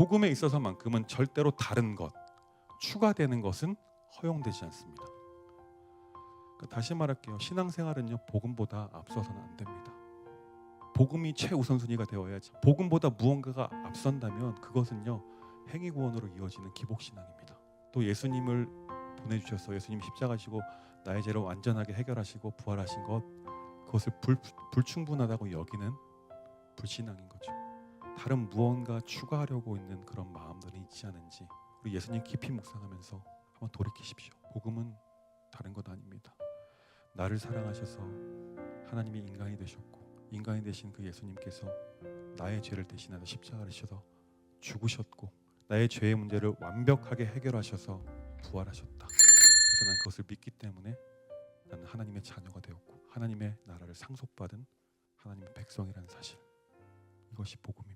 복음에 있어서만큼은 절대로 다른 것, 추가되는 것은 허용되지 않습니다. 그러니까 다시 말할게요. 신앙생활은요 복음보다 앞서서는 안 됩니다. 복음이 최우선순위가 되어야지. 복음보다 무언가가 앞선다면 그것은요 행위 구원으로 이어지는 기복 신앙입니다. 또 예수님을 보내주셔서 예수님 십자가시고 나의 죄를 완전하게 해결하시고 부활하신 것 그것을 불, 불충분하다고 여기는 불신앙인 거죠. 다른 무언가 추가하려고 있는 그런 마음들은 있지 않은지 우리 예수님 깊이 묵상하면서 한번 돌이키십시오. 복음은 다른 것 아닙니다. 나를 사랑하셔서 하나님이 인간이 되셨고 인간이 되신 그 예수님께서 나의 죄를 대신하여 십자가를 지셔서 죽으셨고 나의 죄의 문제를 완벽하게 해결하셔서 부활하셨다. 그래서 난 그것을 믿기 때문에 나는 하나님의 자녀가 되었고 하나님의 나라를 상속받은 하나님의 백성이라는 사실 이것이 복음입니다.